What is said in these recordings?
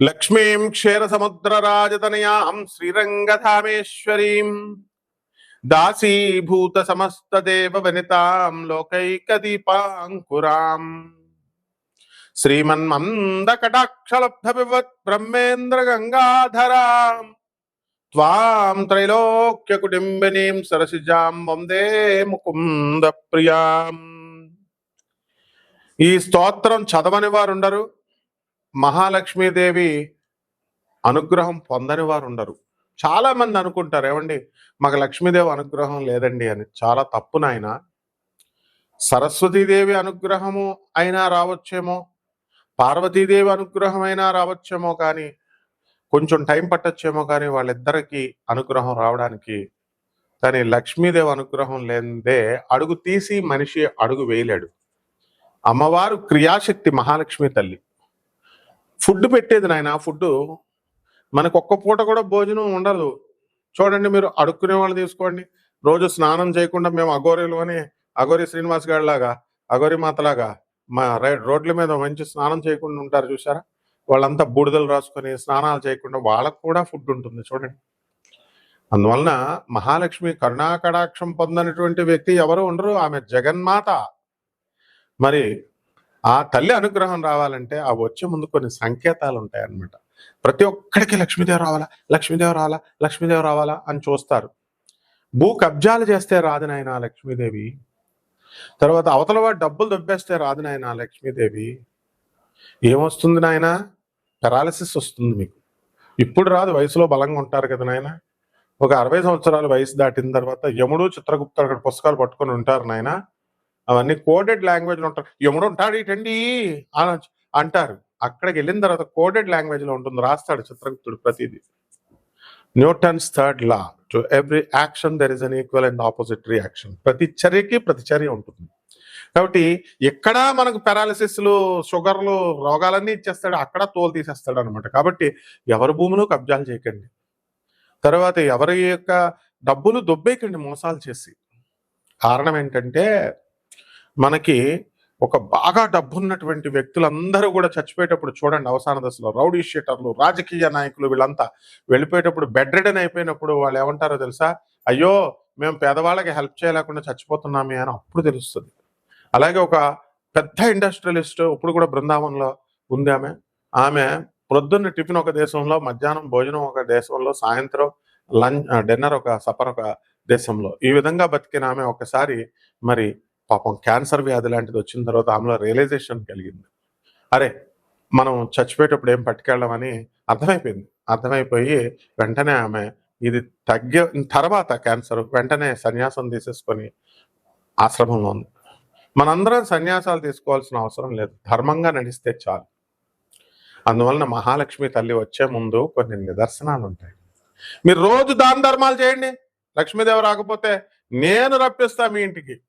లక్ష్మీం క్షీరసముద్రరాజతనయాం శ్రీరంగధామేశ్వరీం. దాసీభూత సమస్తదేవ వనితాం లోకైకదీపాంకురాం. శ్రీమన్మందకటాక్షలబ్ధ వివత్ బ్రహ్మేంద్ర గంగాధరాం త్వాం త్రైలోక్య కుటుంబినీం సరసిజాం వందే ముకుంద ప్రియాం ఈ స్తోత్రం చదవని వారు ఉండరు మహాలక్ష్మీదేవి అనుగ్రహం పొందని వారు ఉండరు చాలా మంది అనుకుంటారు ఏమండి మాకు లక్ష్మీదేవి అనుగ్రహం లేదండి అని. చాలా తప్పు నాయన. సరస్వతీదేవి అనుగ్రహము అయినా రావచ్చేమో పార్వతీదేవి అనుగ్రహం అయినా రావచ్చేమో కానీ కొంచెం టైం పట్టొచ్చేమో కానీ వాళ్ళిద్దరికీ అనుగ్రహం రావడానికి కానీ లక్ష్మీదేవి అనుగ్రహం లేదే అడుగు తీసి మనిషి అడుగు వేయలేడు. అమ్మవారు క్రియాశక్తి మహాలక్ష్మి తల్లి. ఫుడ్ పెట్టేది నాయన ఫుడ్ మనకు ఒక్క పూట కూడా భోజనం ఉండదు. చూడండి మీరు అడుక్కునే వాళ్ళు తీసుకోండి. రోజు స్నానం చేయకుండా మేము అఘోరీలు అని అఘోరి శ్రీనివాస్ గారిలాగా అఘోరి మాతలాగా మా రై- రోడ్ల మీద మంచి స్నానం చేయకుండా ఉంటారు చూసారా వాళ్ళంతా బూడిదలు రాసుకొని స్నానాలు చేయకుండా వాళ్ళకు కూడా ఫుడ్ ఉంటుంది చూడండి. అందువలన మహాలక్ష్మి కరుణాకటాక్షం పొందనటువంటి వ్యక్తి ఎవరు ఉండరు ఆమె జగన్మాత. మరి ఆ తల్లి అనుగ్రహం రావాలంటే ఆ వచ్చే ముందు కొన్ని సంకేతాలు ఉంటాయి అన్నమాట ప్రతి ఒక్కడికి లక్ష్మీదేవి రావాలా? లక్ష్మీదేవి రావాలా? లక్ష్మీదేవి రావాలా అని చూస్తారు. భూ కబ్జాలు చేస్తే రాదు నాయన లక్ష్మీదేవి. తర్వాత అవతల వాడు డబ్బులు దొబ్బేస్తే రాదు నాయన లక్ష్మీదేవి. ఏమొస్తుంది నాయన? పెరాలసిస్ వస్తుంది మీకు. ఇప్పుడు రాదు వయసులో బలంగా ఉంటారు కదా నాయన. ఒక అరవై సంవత్సరాల వయసు దాటిన తర్వాత యముడు చిత్రగుప్త అక్కడ పుస్తకాలు పట్టుకొని ఉంటారు నాయన. అవన్నీ కోడెడ్ లాంగ్వేజ్లో ఉంటారు. యముడు ఉంటాడు ఇటండి అని అంటారు. అక్కడికి వెళ్ళిన తర్వాత కోడెడ్ లాంగ్వేజ్లో ఉంటుంది. రాస్తాడు చిత్రగుప్తుడు ప్రతిదీ. Newton's third law to every action there is an equal and opposite reaction ప్రతి చర్యకి ప్రతి చర్య ఉంటుంది. కాబట్టి ఎక్కడ మనకు పెరాలిసిస్లు షుగర్లు రోగాలన్నీ ఇచ్చేస్తాడు. అక్కడ తోలు తీసేస్తాడు అనమాట కాబట్టి ఎవరి భూమిలో కబ్జాలు చేయకండి. తర్వాత ఎవరి యొక్క డబ్బులు దొబ్బేయకండి మోసాలు చేసి. కారణం ఏంటంటే మనకి ఒక బాగా డబ్బున్నటువంటి వ్యక్తులందరూ కూడా చచ్చిపోయేటప్పుడు చూడండి అవసాన దశలో. రౌడీ షీటర్లు రాజకీయ నాయకులు వీళ్ళంతా వెళ్ళిపోయేటప్పుడు బెడ్ రిడన్ అయిపోయినప్పుడు వాళ్ళు ఏమంటారో తెలుసా? అయ్యో మేము పేదవాళ్ళకి హెల్ప్ చేయలేకుండా చచ్చిపోతున్నామే అని అప్పుడు తెలుస్తుంది. అలాగే ఒక పెద్ద ఇండస్ట్రియలిస్ట్ ఇప్పుడు కూడా బృందావనంలో ఉంది ఆమె. ఆమె ప్రొద్దున్న టిఫిన్ ఒక దేశంలో మధ్యాహ్నం భోజనం ఒక దేశంలో సాయంత్రం లంచ్ డిన్నర్ ఒక సపర్ ఒక దేశంలో. ఈ విధంగా బతికిన ఆమె ఒకసారి మరి పాపం క్యాన్సర్ వ్యాధి లాంటిది వచ్చిన తర్వాత ఆమెలో రియలైజేషన్ కలిగింది. అరే మనం చచ్చిపోయేటప్పుడు ఏం పట్టుకెళ్ళమని అర్థమైపోయింది. అర్థమైపోయి వెంటనే ఆమె ఇది తగ్గిన తర్వాత క్యాన్సర్ వెంటనే సన్యాసం తీసేసుకొని ఆశ్రమంలో ఉంది. మనందరం సన్యాసాలు తీసుకోవాల్సిన అవసరం లేదు. ధర్మంగా నడిస్తే చాలు. అందువలన మహాలక్ష్మి తల్లి వచ్చే ముందు కొన్ని నిదర్శనాలు ఉంటాయి. మీరు రోజు దాన ధర్మాలు చేయండి. లక్ష్మీదేవి రాకపోతే నేను రప్పిస్తా మీ ఇంటికి.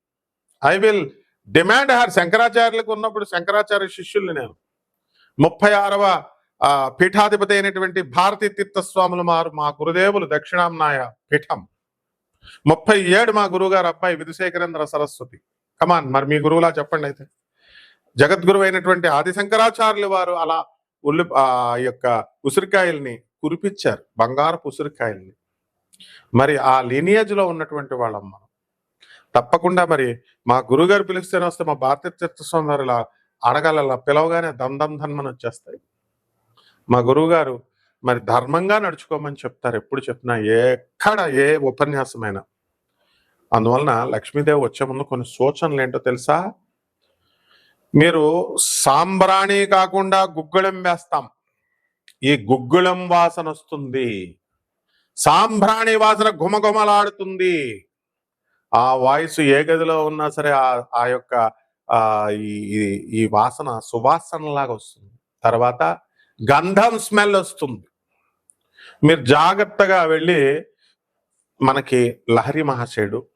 ఐ విల్ డిమాండ్ హర్ శంకరాచార్యులకు ఉన్నప్పుడు శంకరాచార్య శిష్యుల్ని నేను. ముప్పై ఆరవ ఆ, పీఠాధిపతి అయినటువంటి భారతీ తీర్థస్వాములు మారు మా గురుదేవులు దక్షిణాంనాయ పీఠం. ముప్పై ఏడు మా గురువుగారు అబ్బాయి విధుశేఖరేంద్ర సరస్వతి. కమాన్ మరి మీ గురువులా చెప్పండి అయితే. జగద్గురు అయినటువంటి ఆది శంకరాచార్యులు వారు అలా ఉల్లి ఆ యొక్క ఉసిరికాయల్ని కురిపించారు బంగారపు ఉసిరికాయల్ని. మరి ఆ లీనియేజ్లో ఉన్నటువంటి వాళ్ళం మనం తప్పకుండా మరి మా గురుగారు పిలిస్తేనే వస్తే మా భారతీయ తీర్థస్వామి వారు ఇలా అడగాల పిలవగానే దమ్ ధన్మని వచ్చేస్తాయి. మా గురువుగారు మరి ధర్మంగా నడుచుకోమని చెప్తారు. ఎప్పుడు చెప్పినా ఎక్కడ ఏ ఉపన్యాసమైనా. అందువలన లక్ష్మీదేవి వచ్చే ముందు కొన్ని సూచనలు ఏంటో తెలుసా? మీరు సాంబ్రాణి కాకుండా గుగ్గుళం వేస్తాం. ఈ గుగ్గుళం వాసన వస్తుంది. సాంబ్రాణి వాసన ఘుమఘుమలాడుతుంది. ఆ వాయిస్ ఏ గదిలో ఉన్నా సరే ఆ ఆ యొక్క ఈ ఈ- వాసన సువాసన లాగా వస్తుంది. తర్వాత గంధం స్మెల్ వస్తుంది. మీరు జాగ్రత్తగా వెళ్ళి మనకి లహరి మహాశయుడు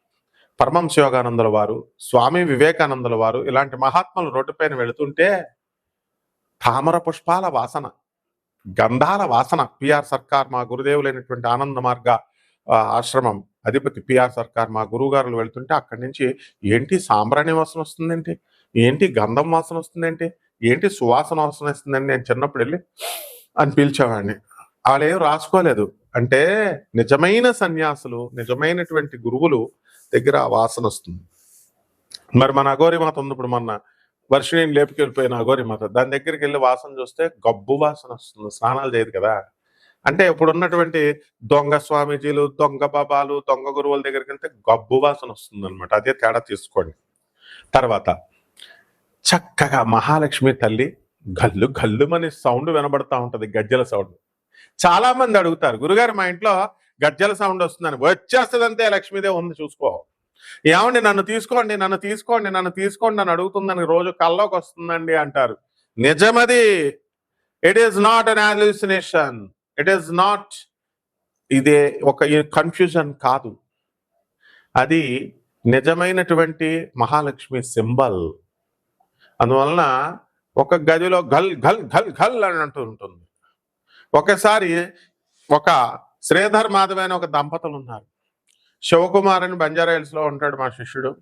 పరమం శివగానందుల వారు స్వామి వివేకానందుల వారు ఇలాంటి మహాత్ములు రోడ్డుపైన వెళుతుంటే తామర పుష్పాల వాసన గంధాల వాసన. పిఆర్ సర్కార్ మా గురుదేవులైనటువంటి ఆనంద మార్గ ఆశ్రమం. అధిపతి పిఆర్ సర్కార్ మా గురువుగారులు వెళ్తుంటే అక్కడి నుంచి ఏంటి సాంబ్రాణి వాసన వస్తుందంటే? ఏంటి గంధం వాసన వస్తుందేంటి? ఏంటి సువాసన వాసన వస్తుందండి? నేను చిన్నప్పుడు వెళ్ళి అని పిలిచేవాడిని. వాళ్ళేం రాసుకోలేదు. అంటే నిజమైన సన్యాసులు నిజమైనటువంటి గురువులు దగ్గర వాసన వస్తుంది. మరి మన అఘోరి మాత ఉంది ఇప్పుడు మొన్న. వర్షిణిని లేపుకెళ్ళిపోయిన అఘోరి మాత దాని దగ్గరికి వెళ్ళి వాసన చూస్తే గబ్బు వాసన వస్తుంది. స్నానాలు చేయదు కదా? అంటే ఇప్పుడు ఉన్నటువంటి దొంగ స్వామీజీలు దొంగ బాబాలు దొంగ గురువుల దగ్గరికి వెళ్తే గబ్బు వాసన వస్తుంది అనమాట అదే తేడా తీసుకోండి. తర్వాత చక్కగా మహాలక్ష్మి తల్లి గల్లు గల్లుమని సౌండ్ వినబడతా ఉంటుంది గజ్జల సౌండ్. చాలా మంది అడుగుతారు గురుగారు మా ఇంట్లో గజ్జల సౌండ్ వస్తుందని. వచ్చేస్తుందంతే లక్ష్మీదేవి ఉంది చూసుకో. ఏమండి నన్ను తీసుకోండి నన్ను తీసుకోండి నన్ను తీసుకోండి అని అడుగుతుందని రోజు కల్లోకి వస్తుందండి అంటారు. నిజమది. It is not an hallucination it is not ఇదే ఒక కన్ఫ్యూజన్ కాదు. అది నిజమైనటువంటి మహాలక్ష్మి సింబల్. అందువలన ఒక గదిలో గల్ గల్ గల్ గల్ అని అంటూ ఉంటుంది. ఒకసారి ఒక శ్రీధర్ మాధవ్ అనే ఒక దంపతులు ఉన్నారు. శివకుమార్ అని బంజారా హిల్స్లో ఉంటాడు మా శిష్యుడు.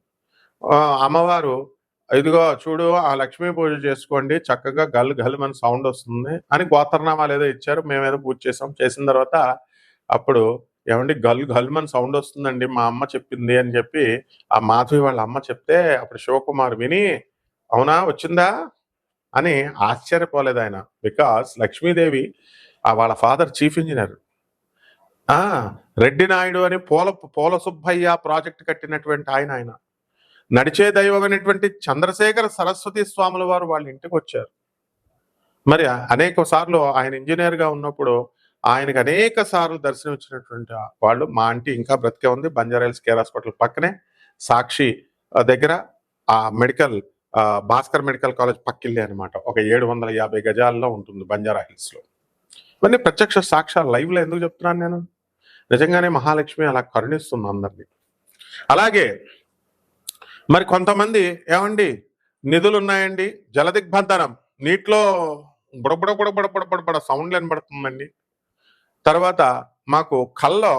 అమ్మవారు ఇదిగో చూడు ఆ లక్ష్మీ పూజ చేసుకోండి. చక్కగా గల్ గల్ మన సౌండ్ వస్తుంది అని గోత్రనామాలు ఏదో ఇచ్చారు. మేమేదో పూజ చేసాం. చేసిన తర్వాత అప్పుడు ఏమండి గల్ గల్ మన సౌండ్ వస్తుందండి. మా అమ్మ చెప్పింది అని చెప్పి ఆ మాధవి వాళ్ళ అమ్మ చెప్తే అప్పుడు శివకుమార్ విని అవునా? వచ్చిందా? అని ఆశ్చర్యపోలేదు ఆయన. బికాస్ లక్ష్మీదేవి ఆ వాళ్ళ father chief engineer. Reddy Naidu అని పూల పూల సుబ్బయ్య ప్రాజెక్ట్ కట్టినటువంటి ఆయన ఆయన. నడిచే దైవం అనేటువంటి చంద్రశేఖర సరస్వతి స్వాముల వారు వాళ్ళ ఇంటికి వచ్చారు. మరి అనేక సార్లు ఆయన ఇంజనీర్గా ఉన్నప్పుడు ఆయనకు అనేక సార్లు దర్శనం ఇచ్చినటువంటి వాళ్ళు మా ఆంటీ ఇంకా బ్రతికే ఉంది బంజారాయిల్స్ కేర్ హాస్పిటల్ పక్కనే సాక్షి దగ్గర ఆ మెడికల్ భాస్కర్ మెడికల్ కాలేజ్ పక్కిల్లే అనమాట ఒక ఏడు వందల యాభై గజాల్లో ఉంటుంది బంజారా హిల్స్లో. ఇవన్నీ ప్రత్యక్ష సాక్ష్యాలు లైవ్లో ఎందుకు చెప్తున్నాను నేను? నిజంగానే మహాలక్ష్మి అలా కరుణిస్తుంది అందరినీ. అలాగే మరి కొంతమంది ఏమండి? నిధులు ఉన్నాయండి జలదిగ్బంధనం నీటిలో బుడబుడ బుడబుడ బుడబుడ సౌండ్లు వినబడుతుందండి. తర్వాత మాకు కల్లో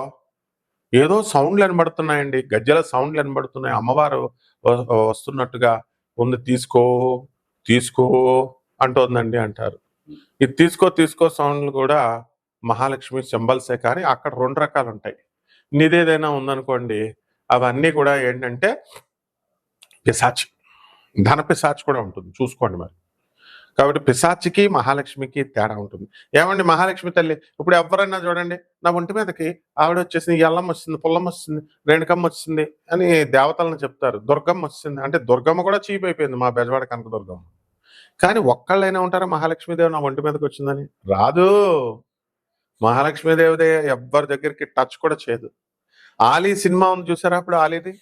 ఏదో సౌండ్లు వినబడుతున్నాయండి. గజ్జల సౌండ్లు వినబడుతున్నాయి. అమ్మవారు వస్తున్నట్టుగా ఉంది. తీసుకో తీసుకో అంటోందండి అంటారు. ఇది తీసుకో తీసుకో సౌండ్లు కూడా మహాలక్ష్మి సింబల్సే కానీ అక్కడ రెండు రకాలు ఉంటాయి నిదేదైనా ఉందనుకోండి అవన్నీ కూడా ఏంటంటే పిశాచి ధన పిశాచి కూడా ఉంటుంది. చూసుకోండి మరి. కాబట్టి పిశాచికి మహాలక్ష్మికి తేడా ఉంటుంది. ఏమండి మహాలక్ష్మి తల్లి? ఇప్పుడు ఎవరన్నా చూడండి నా ఒంటి మీదకి ఆవిడ వచ్చేసింది ఎల్లం వచ్చింది పుల్లం వచ్చింది రేణుకమ్మ వచ్చింది అని దేవతలను చెప్తారు. దుర్గమ్మ వచ్చింది అంటే దుర్గమ్మ కూడా చీప్ అయిపోయింది మా బెజవాడ కనక దుర్గమ్మ. కానీ ఒక్కళ్ళైనా ఉంటారా మహాలక్ష్మీదేవి నా ఒంటి మీదకి వచ్చిందని? రాదు. మహాలక్ష్మీదేవిదే ఎవ్వరి దగ్గరికి టచ్ కూడా చేయదు. ఆలీ సినిమా ఉంది చూసారా అప్పుడు ఆలీది?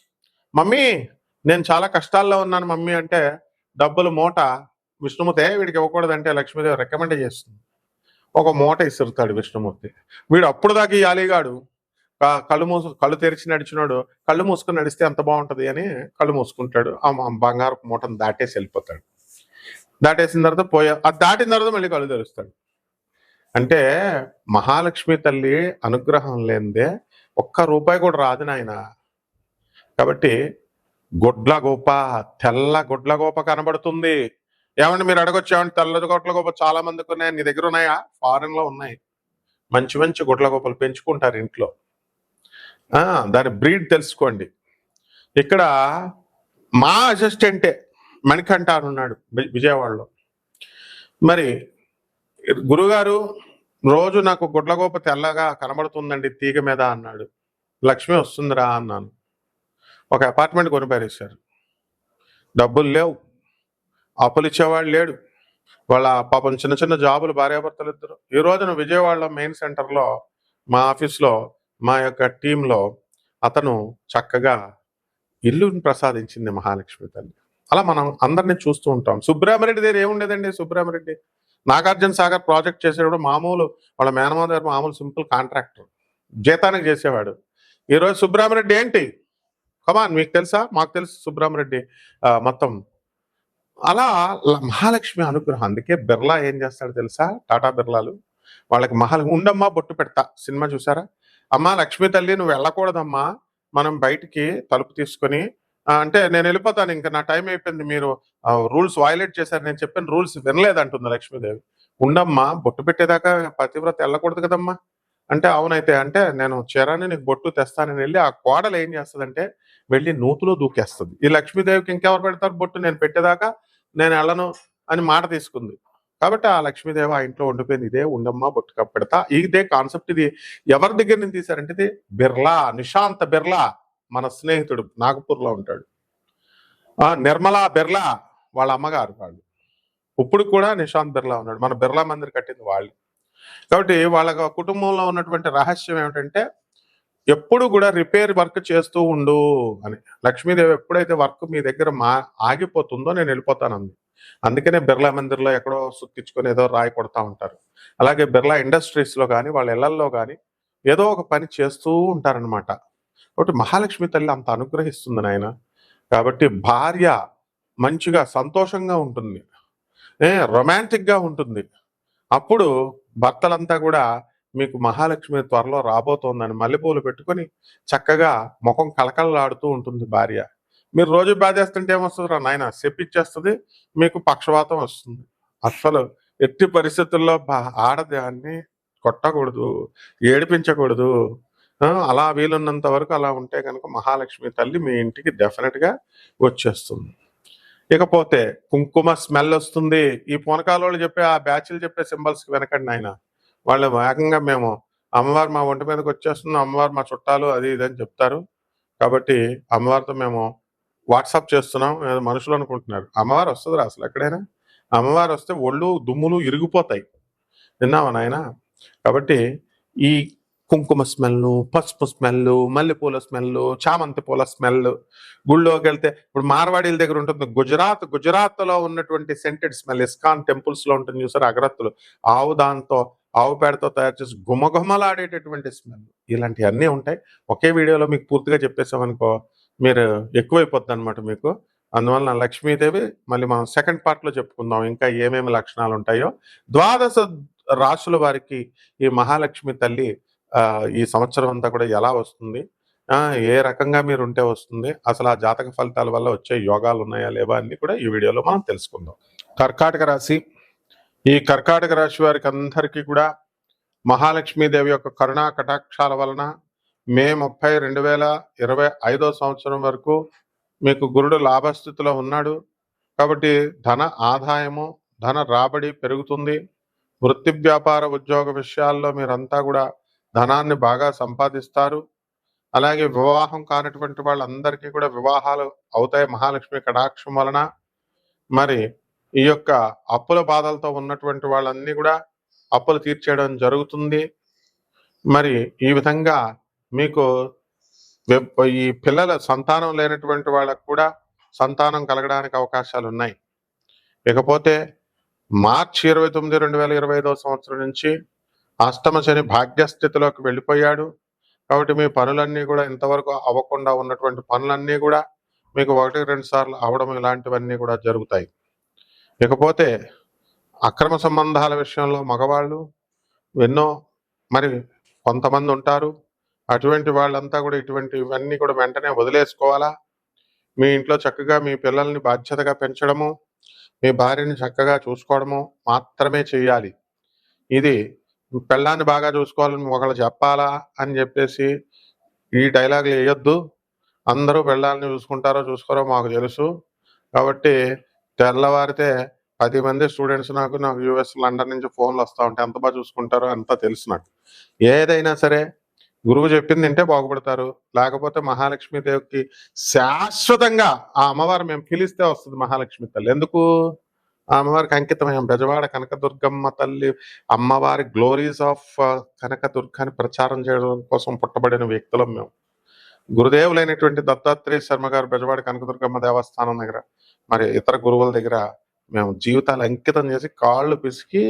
మమ్మీ నేను చాలా కష్టాల్లో ఉన్నాను మమ్మీ అంటే డబ్బులు మూట విష్ణుమూర్తి వీడికి వీడికి ఇవ్వకూడదంటే లక్ష్మీదేవి రికమెండ్ చేస్తుంది. ఒక మూట ఇసురుతాడు విష్ణుమూర్తి. వీడు అప్పుడు దాకా ఈ ఆలీగాడు కళ్ళు మూసు కళ్ళు తెరిచి నడిచినాడు కళ్ళు మూసుకుని నడిస్తే ఎంత బాగుంటుంది అని కళ్ళు మూసుకుంటాడు. ఆ బంగారు మూటను దాటేసి వెళ్ళిపోతాడు. దాటేసిన తర్వాత పోయా అది దాటిన తర్వాత మళ్ళీ కళ్ళు తెరుస్తాడు. అంటే మహాలక్ష్మి తల్లి అనుగ్రహం లేనిదే ఒక్క రూపాయి కూడా రాదు నాయన. కాబట్టి గుడ్ల గోప తెల్ల గుడ్ల గోప కనబడుతుంది. ఏమండి మీరు అడగొచ్చు ఏమంటే తెల్ల గుడ్ల గోప చాలా మందికి ఉన్నాయి. నీ దగ్గర ఉన్నాయా? ఫారెన్లో ఉన్నాయి. మంచి మంచి గుడ్ల గోపలు పెంచుకుంటారు ఇంట్లో. దాని బ్రీడ్ తెలుసుకోండి. ఇక్కడ మా అసిస్టెంటే మణికంఠ అని ఉన్నాడు విజయవాడలో. మరి గురుగారు రోజు నాకు గుడ్లగోప తెల్లగా కనబడుతుందండి తీగ మీద అన్నాడు. లక్ష్మి వస్తుందిరా అన్నాను. ఒక అపార్ట్మెంట్ కొనిపారేశారు డబ్బులు లేవు. అప్పులు ఇచ్చేవాడు లేడు. వాళ్ళ పాపం చిన్న చిన్న జాబులు భార్యాభర్తలు ఇద్దరు. ఈ రోజున విజయవాడలో మెయిన్ సెంటర్లో మా ఆఫీస్లో మా యొక్క టీంలో అతను చక్కగా ఇల్లుని ప్రసాదించింది మహాలక్ష్మి తల్లి. అలా మనం అందరినీ చూస్తూ ఉంటాం. సుబ్రహ్మరెడ్డి దగ్గర ఏముండేదండి సుబ్రహ్మరెడ్డి? నాగార్జున సాగర్ ప్రాజెక్ట్ చేసేటప్పుడు మామూలు వాళ్ళ మేనమాద గారు మామూలు సింపుల్ కాంట్రాక్టర్ జీతానికి చేసేవాడు. ఈరోజు సుబ్రహ్మరెడ్డి ఏంటి? కమాన్ మీకు తెలుసా? మాకు తెలుసు సుబ్రహ్మరెడ్డి మొత్తం అలా మహాలక్ష్మి అనుగ్రహం. అందుకే బిర్లా ఏం చేస్తాడు తెలుసా? టాటా బిర్లాలు. వాళ్ళకి మహాల ఉండమ్మా బొట్టు పెడతా. సినిమా చూసారా? అమ్మా లక్ష్మి తల్లి నువ్వు వెళ్ళకూడదమ్మా. మనం బయటికి తలుపు తీసుకొని అంటే నేను వెళ్ళిపోతాను. ఇంకా నా టైం అయిపోయింది. మీరు రూల్స్ వయలేట్ చేశారు. నేను చెప్పిన రూల్స్ వినలేదంటుంది లక్ష్మీదేవి. ఉండమ్మా బొట్టు పెట్టేదాకా పతివ్రత వెళ్ళకూడదు కదమ్మా. అంటే అవునైతే అంటే నేను చీరాన్ని నీకు బొట్టు తెస్తానని వెళ్ళి ఆ కోడలు ఏం చేస్తుందంటే వెళ్ళి నూతులో దూకేస్తుంది. ఈ లక్ష్మీదేవికి ఇంకెవరు పెడతారు? బొట్టు నేను పెట్టేదాకా నేను వెళ్ళను అని మాట తీసుకుంది. కాబట్టి ఆ లక్ష్మీదేవి ఆ ఇంట్లో ఉండిపోయింది. ఇదే ఉండమ్మా బొట్టు కప్పెడతా ఇదే కాన్సెప్ట్ ఇది. ఎవరి దగ్గర నుంచి తీశారంటే ఇది బిర్లా నిశాంత బిర్లా మన స్నేహితుడు నాగపూర్లో ఉంటాడు. ఆ నిర్మలా బిర్లా వాళ్ళ అమ్మగారు వాళ్ళు. ఇప్పుడు కూడా నిశాంత్ బిర్లా ఉన్నాడు. మన బిర్లా మందిర్ కట్టింది వాళ్ళు. కాబట్టి వాళ్ళ కుటుంబంలో ఉన్నటువంటి రహస్యం ఏమిటంటే ఎప్పుడు కూడా రిపేర్ వర్క్ చేస్తూ ఉండు అని. లక్ష్మీదేవి ఎప్పుడైతే వర్క్ మీ దగ్గర మా ఆగిపోతుందో నేను వెళ్ళిపోతానంది. అందుకనే బిర్లా మందిర్లో ఎక్కడో సుక్కించుకొని ఏదో రాయి కొడతా ఉంటారు. అలాగే బిర్లా ఇండస్ట్రీస్లో కానీ వాళ్ళ ఇళ్ళల్లో కానీ ఏదో ఒక పని చేస్తూ ఉంటారనమాట కాబట్టి మహాలక్ష్మి తల్లి అంత అనుగ్రహిస్తుంది నాయన. కాబట్టి భార్య మంచిగా సంతోషంగా ఉంటుంది. ఏ రొమాంటిక్గా ఉంటుంది. అప్పుడు భర్తలంతా కూడా మీకు మహాలక్ష్మి త్వరలో రాబోతోందని మల్లెపూలు పెట్టుకొని చక్కగా ముఖం కలకలలాడుతూ ఉంటుంది భార్య. మీరు రోజు బాధేస్తుంటే ఏమొస్తుంది రా నాయన? చెప్పిచ్చేస్తుంది మీకు పక్షవాతం వస్తుంది. అస్సలు ఎట్టి పరిస్థితుల్లో బా- ఆడదాన్ని కొట్టకూడదు ఏడిపించకూడదు. అలా వీలున్నంత వరకు అలా ఉంటే కనుక మహాలక్ష్మి తల్లి మీ ఇంటికి డెఫినెట్గా వచ్చేస్తుంది. ఇకపోతే కుంకుమ స్మెల్ వస్తుంది. ఈ పూనకాల చెప్పే ఆ బ్యాచ్లు చెప్పే సింబల్స్కి వెనకండి ఆయన వాళ్ళు వేగంగా మేము అమ్మవారు మా ఒంటి మీదకి వచ్చేస్తున్నాం అమ్మవారు మా చుట్టాలు అది ఇది అని చెప్తారు. కాబట్టి అమ్మవారితో మేము వాట్సాప్ చేస్తున్నాం ఏదో మనుషులు అనుకుంటున్నారు. అమ్మవారు వస్తుంది అసలు ఎక్కడైనా? అమ్మవారు వస్తే ఒళ్ళు దుమ్ములు ఇరిగిపోతాయి. విన్నావా నాయన? కాబట్టి ఈ కుంకుమ స్మెల్ పసుపు స్మెల్ మల్లెపూల స్మెల్ చామంతి పూల స్మెల్ గుళ్ళోకి వెళ్తే ఇప్పుడు మార్వాడీల దగ్గర ఉంటుంది. గుజరాత్ గుజరాత్లో ఉన్నటువంటి సెంటెడ్ స్మెల్ ఇస్కాన్ టెంపుల్స్లో ఉంటుంది చూసారు అగరత్తులు. ఆవు దాంతో ఆవు పేడతో తయారు చేసి గుమగుమలాడేటటువంటి స్మెల్. ఇలాంటివన్నీ ఉంటాయి. ఒకే వీడియోలో మీకు పూర్తిగా చెప్పేసామనుకో మీరు ఎక్కువైపోద్ది అనమాట మీకు. అందువలన లక్ష్మీదేవి మళ్ళీ మనం సెకండ్ పార్ట్లో చెప్పుకుందాం ఇంకా ఏమేమి లక్షణాలు ఉంటాయో. ద్వాదశ రాశుల వారికి ఈ మహాలక్ష్మి తల్లి ఈ సంవత్సరం అంతా కూడా ఎలా వస్తుంది? ఏ రకంగా మీరు ఉంటే వస్తుంది? అసలు ఆ జాతక ఫలితాల వల్ల వచ్చే యోగాలు ఉన్నాయా లేవా అన్ని కూడా ఈ వీడియోలో మనం తెలుసుకుందాం. కర్కాటక రాశి ఈ కర్కాటక రాశి వారికి అందరికీ కూడా మహాలక్ష్మీదేవి యొక్క కరుణా కటాక్షాల వలన మే ముప్పై రెండు వేల ఇరవై ఐదో సంవత్సరం వరకు మీకు గురుడు లాభస్థితిలో ఉన్నాడు. కాబట్టి ధన ఆదాయము ధన రాబడి పెరుగుతుంది. వృత్తి వ్యాపార ఉద్యోగ విషయాల్లో మీరంతా కూడా ధనాన్ని బాగా సంపాదిస్తారు. అలాగే వివాహం కానటువంటి వాళ్ళందరికీ కూడా వివాహాలు అవుతాయి. మహాలక్ష్మి కటాక్షం వలన. మరి ఈ యొక్క అప్పుల బాధలతో ఉన్నటువంటి వాళ్ళన్నీ కూడా అప్పులు తీర్చేయడం జరుగుతుంది. మరి ఈ విధంగా మీకు ఈ పిల్లల సంతానం లేనటువంటి వాళ్ళకు కూడా సంతానం కలగడానికి అవకాశాలు ఉన్నాయి. ఇకపోతే మార్చి ఇరవై తొమ్మిది రెండు వేల ఇరవై ఐదో సంవత్సరం నుంచి అష్టమ శని భాగ్యస్థితిలోకి వెళ్ళిపోయాడు. కాబట్టి మీ పనులన్నీ కూడా ఇంతవరకు అవ్వకుండా ఉన్నటువంటి పనులన్నీ కూడా మీకు ఒకటి రెండు సార్లు అవడం ఇలాంటివన్నీ కూడా జరుగుతాయి. ఇకపోతే అక్రమ సంబంధాల విషయంలో మగవాళ్ళు ఎన్నో మరి కొంతమంది ఉంటారు. అటువంటి వాళ్ళంతా కూడా ఇటువంటి ఇవన్నీ కూడా వెంటనే వదిలేసుకోవాలా? మీ ఇంట్లో చక్కగా మీ పిల్లల్ని బాధ్యతగా పెంచడము మీ భార్యని చక్కగా చూసుకోవడము మాత్రమే చేయాలి. ఇది పెళ్ళాన్ని బాగా చూసుకోవాలని ఒకళ్ళు చెప్పాలా అని చెప్పేసి ఈ డైలాగులు వేయొద్దు. అందరూ పెళ్ళాలని చూసుకుంటారో చూసుకోరో మాకు తెలుసు. కాబట్టి తెల్లవారితే పది మంది స్టూడెంట్స్ నాకు నాకు యుఎస్ లండన్ నుంచి ఫోన్లు వస్తూ ఉంటాయి ఎంత బాగా చూసుకుంటారో అంతా తెలుసు నాకు. ఏదైనా సరే గురువు చెప్పింది తింటే బాగుపడతారు. లేకపోతే మహాలక్ష్మి దేవుకి శాశ్వతంగా ఆ అమ్మవారు మేము పిలిస్తే వస్తుంది మహాలక్ష్మి తల్లి. ఎందుకు? ఆ అమ్మవారికి అంకితమయం. బెజవాడ కనకదుర్గమ్మ తల్లి అమ్మవారి గ్లోరీస్ ఆఫ్ కనకదుర్గాన్ని ప్రచారం చేయడం కోసం పుట్టబడిన వ్యక్తులం మేము. గురుదేవులైనటువంటి దత్తాత్రేయ శర్మ గారు బెజవాడ కనకదుర్గమ్మ దేవస్థానం దగ్గర మరి ఇతర గురువుల దగ్గర మేము జీవితాలు అంకితం చేసి కాళ్ళు పిసికి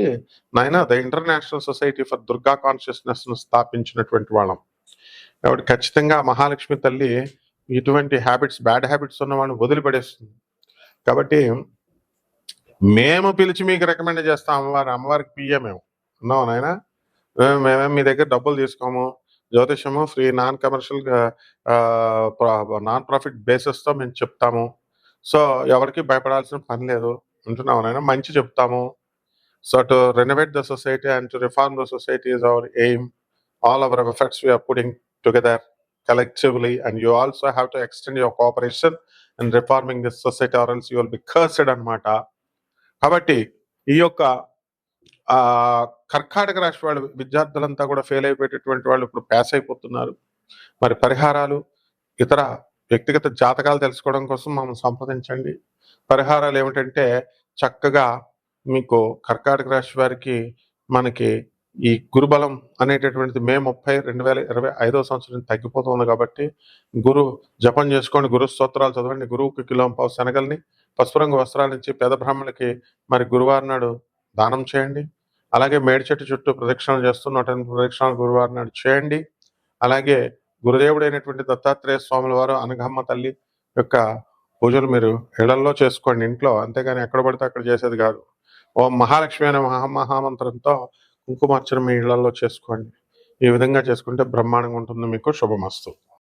నాయన the international society for Durga కాన్షియస్నెస్ను స్థాపించినటువంటి వాళ్ళం. కాబట్టి ఖచ్చితంగా మహాలక్ష్మి తల్లి ఇటువంటి హ్యాబిట్స్ బ్యాడ్ హ్యాబిట్స్ ఉన్న వాళ్ళని వదిలిపడేస్తుంది. కాబట్టి మేము పిలిచి మీకు రికమెండ్ చేస్తాం అమ్మవారు అమ్మవారికి పియ్య మేము. ఉన్నాం నాయన? మేమేం మీ దగ్గర డబ్బులు తీసుకోము జ్యోతిషము free non commercial non profit బేసిస్తో మేము చెప్తాము. సో ఎవరికి భయపడాల్సిన పని లేదు. ఉంటున్నాము నేను మంచి చెప్తాము. So to renovate the society and to reform the society is our aim all our effects we are putting together collectively and you also have to extend your cooperation and reforming this society or else you will be cursed అనమాట కాబట్టి ఈ యొక్క కర్కాటక రాష్ట్ర వాళ్ళు విద్యార్థులంతా కూడా fail అయిపోయేటటువంటి వాళ్ళు ఇప్పుడు ప్యాస్ అయిపోతున్నారు. మరి పరిహారాలు ఇతర వ్యక్తిగత జాతకాలు తెలుసుకోవడం కోసం మమ్మల్ని సంప్రదించండి. పరిహారాలు ఏమిటంటే చక్కగా మీకు కర్కాటక రాశి వారికి మనకి ఈ గురుబలం అనేటటువంటిది మే ముప్పై రెండు వేల ఇరవై ఐదో సంవత్సరం తగ్గిపోతుంది కాబట్టి గురు జపం చేసుకోండి గురు స్తోత్రాలు చదవండి గురువుకి కిలోం పావు శనగల్ని పసుపు రంగు వస్త్రాలు ఇచ్చి పేద బ్రాహ్మణులకి మరి గురువారం నాడు దానం చేయండి. అలాగే మేడి చెట్టు చుట్టూ ప్రదక్షిణలు చేస్తూ నూట ఎనిమిది ప్రదక్షిణాలు గురువారం నాడు చేయండి. అలాగే గురుదేవుడైనటువంటి దత్తాత్రేయ స్వాముల వారు అనఘమ్మ తల్లి యొక్క పూజలు మీరు ఇళ్ళలో చేసుకోండి ఇంట్లో. అంతేగాని ఎక్కడ పడితే అక్కడ చేసేది కాదు. ఓం మహాలక్ష్మి అనే మహామహామంత్రంతో కుంకుమార్చన మీ ఇళ్ళలో చేసుకోండి. ఈ విధంగా చేసుకుంటే బ్రహ్మాండంగా ఉంటుంది. మీకు శుభమస్తు.